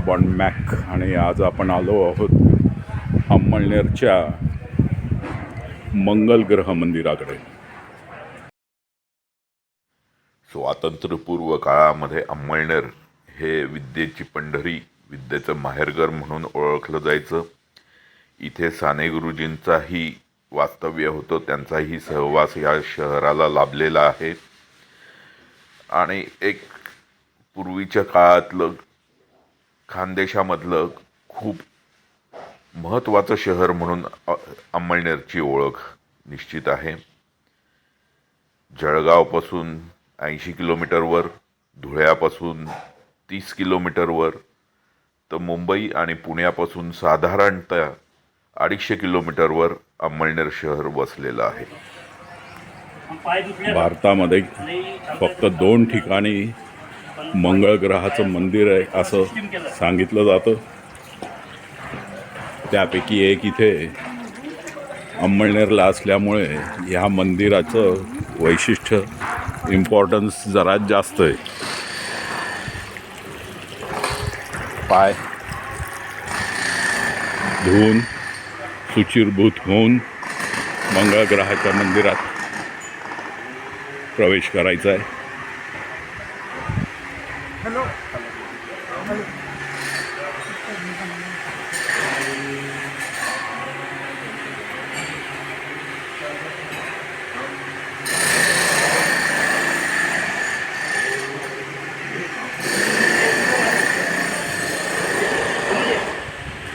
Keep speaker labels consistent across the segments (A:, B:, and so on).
A: Bond Mac. आणि आज आपण आलो आहोत अंमळनेरच्या मंगल ग्रह मंदिराकडे.
B: स्वातंत्र्यपूर्व काळामध्ये अंमळनेर हे विद्येची पंढरी विद्येचं माहेरघर म्हणून ओळखलं जायचं. इथे साने गुरुजींचाही वास्तव्य होतं त्यांचाही सहवास या शहराला लाभलेला आहे. आणि एक पूर्वीच्या काळातलं खानदेशामधलं खूप महत्त्वाचं शहर म्हणून अंमळनेरची ओळख निश्चित आहे. जळगावपासून ऐंशी किलोमीटरवर धुळ्यापासून तीस किलोमीटरवर तर मुंबई आणि पुण्यापासून साधारणतः अडीचशे किलोमीटरवर अंमळनेर शहर वसलेलं आहे.
A: भारतामध्ये फक्त दोन ठिकाणी मंगळ ग्रहाचं मंदिर आहे असं सांगितलं जातं. त्यापैकी एक इथे अंमळनेरला असल्यामुळे ह्या मंदिराचं वैशिष्ट्य इम्पॉर्टन्स जरा जास्त आहे. पाय. धुवून सुचिरभूत होऊन मंगळ ग्रहाच्या मंदिरात प्रवेश करायचा आहे.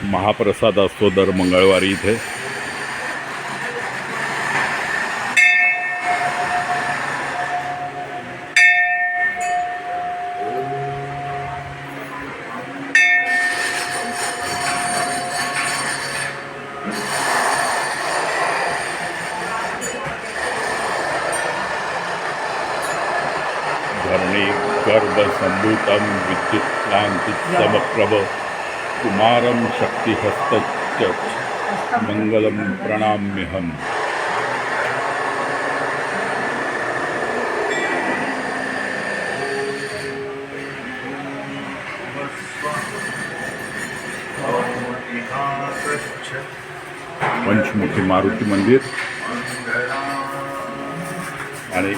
A: महाप्रसाद असतो दर मंगळवारी इथे. धरणी गर्भसम्भूतं विद्युत् कान्तिः समप्रभ कुमारं शक्तिहस्तच्च मङ्गलं प्रणाम्यहम् पंचमुखी मारुती मंदिर आणि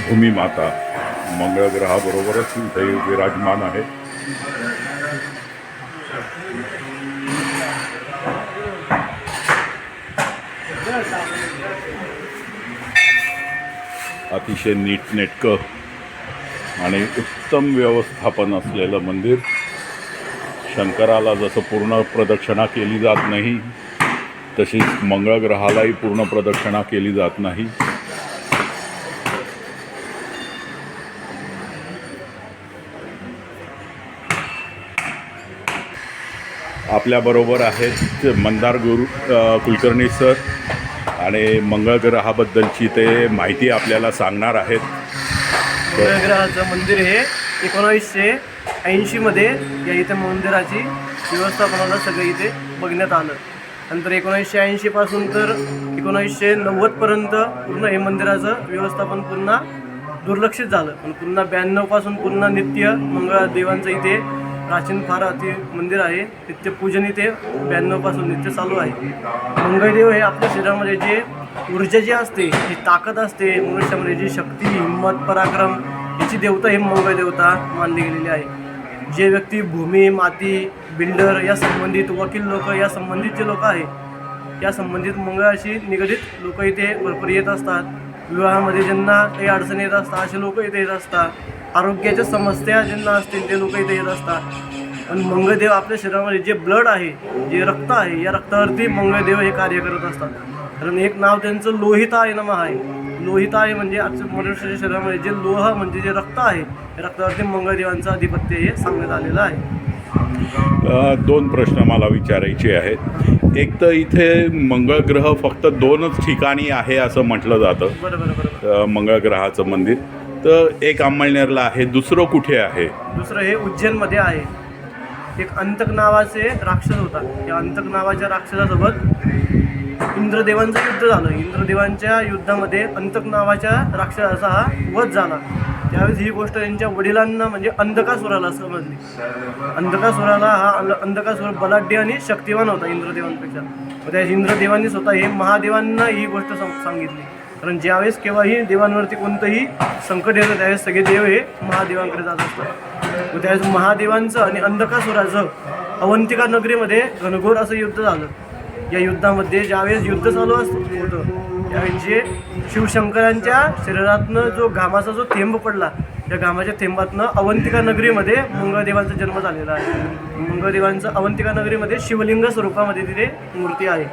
A: भूमिमाता मंगळ ग्रहाबरोबरच इथे विराजमान आहे. अतिशय नीटनेटकं आणि उत्तम व्यवस्थापन असलेलं मंदिर. शंकराला जसं पूर्ण प्रदक्षिणा केली जात नाही तशीच मंगळ ग्रहालाही पूर्ण प्रदक्षिणा केली जात नाही. आपल्याबरोबर आहेत मंदार गुरु कुलकर्णी सर आणि मंगळ ग्रहाबद्दलची ते माहिती आपल्याला सांगणार आहेत.
C: मंगळग्रहाचं मंदिर हे एकोणावीसशे ऐंशीमध्ये या इथे मंदिराची व्यवस्थापनाला सगळं इथे बघण्यात आलं. नंतर एकोणीसशे ऐंशीपासून तर एकोणावीसशे नव्वदपर्यंत पूर्ण हे मंदिराचं व्यवस्थापन पुन्हा दुर्लक्षित झालं. पण पुन्हा ब्याण्णवपासून पुन्हा नित्य मंगळ देवांचं इथे प्राचीन फार अति मंदिर आहे. नित्य पूजन इथे ब्याण्णवपासून नित्य चालू आहे. मंगळदेव हे आपल्या शरीरामध्ये जे ऊर्जा जी असते जी ताकद असते मनुष्यामध्ये जी शक्ती हिंमत पराक्रम याची देवता ही मंगळ देवता मानली गेलेली आहे. जे व्यक्ती भूमी माती बिल्डर या संबंधित वकील लोक या संबंधित जे लोक आहे या संबंधित मंगळाशी निगडीत लोक इथे भरपूर येत असतात. विवाहामध्ये ज्यांना काही अडचणी येत असतात असे लोक इथे येत असतात. आरोग्याच्या समस्या ज्यांना असतील ते लोक इथे येत असतात. आणि मंगळदेव आपल्या शरीरामध्ये जे ब्लड आहे जे रक्त आहे या रक्तावरती मंगळदेव हे कार्य करत असतात. कारण एक नाव त्यांचं लोहिताय नमः आहे. लोहिताय म्हणजे आजच्या मनुष्याच्या शरीरामध्ये जे लोह म्हणजे जे रक्त आहे या रक्तावरती मंगळदेवांचं आधिपत्य हे सांगण्यात आलेलं आहे.
A: दोन प्रश्न मला विचारायचे आहेत. एक तर इथे मंगळ ग्रह फक्त दोनच ठिकाणी आहे असं म्हटलं जातं. मंगळ ग्रहाचं मंदिर. तर एक अंमळनेरला आहे दुसरं कुठे आहे?
C: दुसरं हे उज्जैनमध्ये आहे. एक अंतक नावाचे राक्षस होता. या अंतक नावाच्या राक्षसासोबत इंद्रदेवांचं युद्ध झालं. इंद्रदेवांच्या युद्धामध्ये अंतक नावाच्या राक्षसाचा हा वध झाला. त्यावेळेस ही गोष्ट त्यांच्या वडिलांना म्हणजे अंधकासुराला समजली. अंधकासुराला हा अंधकासुर बलाढ्य आणि शक्तिवान होता इंद्रदेवांपेक्षा. त्या इंद्रदेवांनी स्वतः हे महादेवांना ही गोष्ट सांगितली. कारण ज्यावेळेस केव्हाही देवांवरती कोणतंही संकट येतं त्यावेळेस सगळे देव हे महादेवांकडे जात असतात. मग त्यावेळेस महादेवांचं आणि अंधकासुराचं अवंतिका नगरीमध्ये घनघोर असं युद्ध झालं. या युद्धामध्ये ज्यावेळेस युद्ध चालू असतं होतं त्यावेळेस जे शिवशंकरांच्या शरीरातनं जो घामाचा जो थेंब पडला त्या घामाच्या थेंबातनं अवंतिका नगरीमध्ये मंगळदेवांचा जन्म झालेला आहे. मंगळदेवांचं अवंतिका नगरीमध्ये शिवलिंग स्वरूपामध्ये तिथे मूर्ती आहे.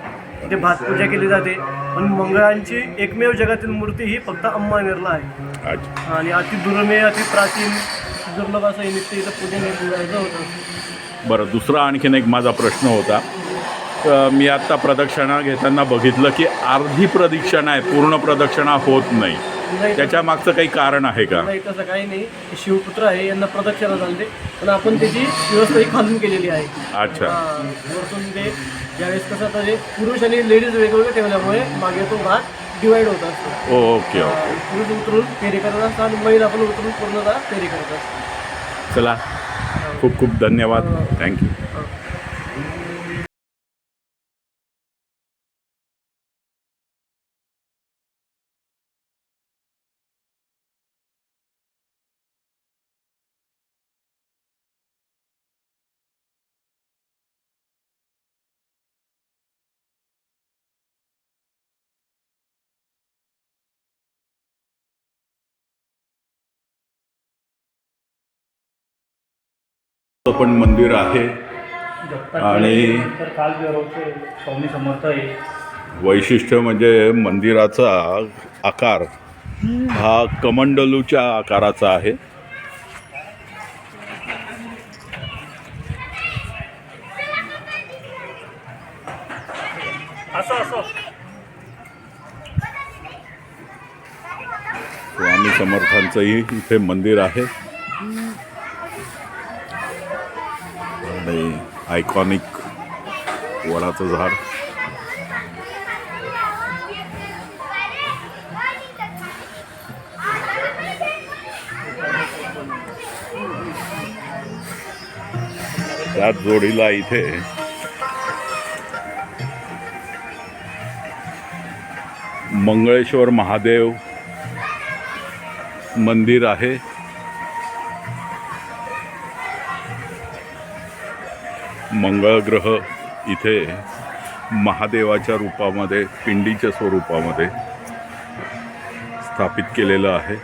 C: तिथे भातपूजा केली जाते. पण मंगळांची एकमेव जगातील मूर्ती ही फक्त अंबानेरला आहे.
A: अच्छा.
C: आणि अति दुर्मिळ अति प्राचीन दुर्लभ असं हे नित्य इथं पूजन होतं.
A: बरं दुसरा आणखीन एक माझा प्रश्न होता. मी आत्ता प्रदक्षिणा घेताना बघितलं की अर्धी प्रदक्षिणा आहे पूर्ण प्रदक्षिणा होत नाही. त्याच्या मागचं काही कारण आहे का?
C: नाही तसं काही नाही. शिवपुत्र आहे यांना प्रदक्षिणा चालते पण आपण त्याची व्यवस्था ही खालून केलेली आहे.
A: अच्छा.
C: वरतून ते ज्यावेळेस कसं आता पुरुष आणि लेडीज वेगवेगळे ठेवल्यामुळे मागे तो भाग डिवाईड होत असतो.
A: Okay okay.
C: पुरुष उतरून फेरी करत असतात आणि महिला पण उतरून पूर्णतः फेरी करत असतात.
A: चला. खूप खूप धन्यवाद. थँक्यू पण मंदिर आहे. आणि वैशिष्ट्य म्हणजे मंदिराचा आकार हा कमंडलूच्या आकाराचा आहे. स्वामी समर्थांचंही इथे मंदिर आहे आणि आयकॉनिक वडाचं झाड. त्याच जोडीला इथे मंगळेश्वर महादेव मंदिर आहे. मंगळ ग्रह इथे महादेवाच्या रूपामध्ये पिंडीच्या स्वरूपामध्ये स्थापित केलेलं आहे.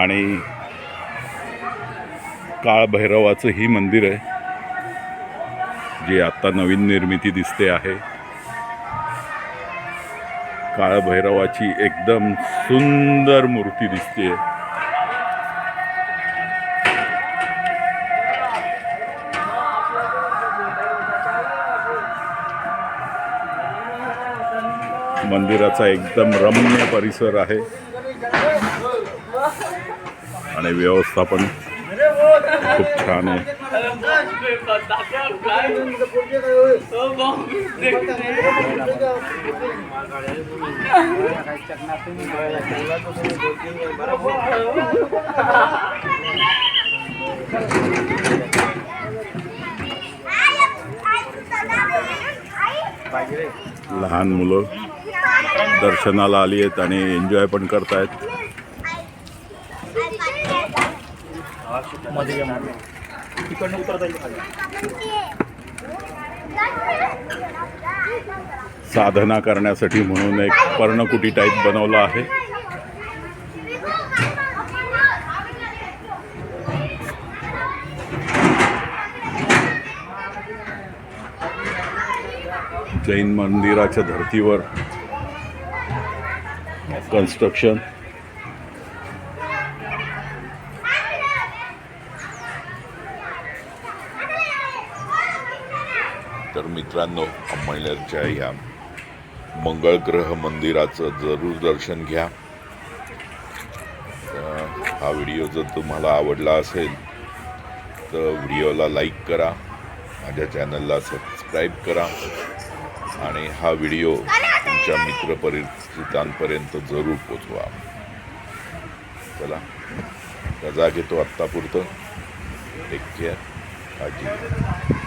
A: आणि काळभैरवाचं ही मंदिर आहे जी आत्ता नवीन निर्मिती दिसते आहे. काळभैरवाची एकदम सुंदर मूर्ती दिसते आहे मंदिराचा एकदम रम्य परिसर आहे. आणि व्यवस्थापन खूप छान आहे. लहान मुलं दर्शनाला आली आहेत आणि एन्जॉय पण करतायत. साधना करण्यासाठी म्हणून एक पर्णकुटी टाईप बनवलं आहे. जैन मंदिराच्या धर्तीवर कन्स्ट्रक्शन
B: तर मित्रांनो अंमळनेरच्या या मंगळ ग्रह मंदिराचं जरूर दर्शन घ्या. तर हा व्हिडिओ जर तुम्हाला आवडला असेल तर व्हिडिओला लाईक करा माझ्या चॅनलला सबस्क्राईब करा आणि हा व्हिडिओ तुमच्या मित्रपरिचितांपर्यंत जरूर पोचवा. चला. रजा घेतो आत्तापुरतं टेक केअर काळजी घ्या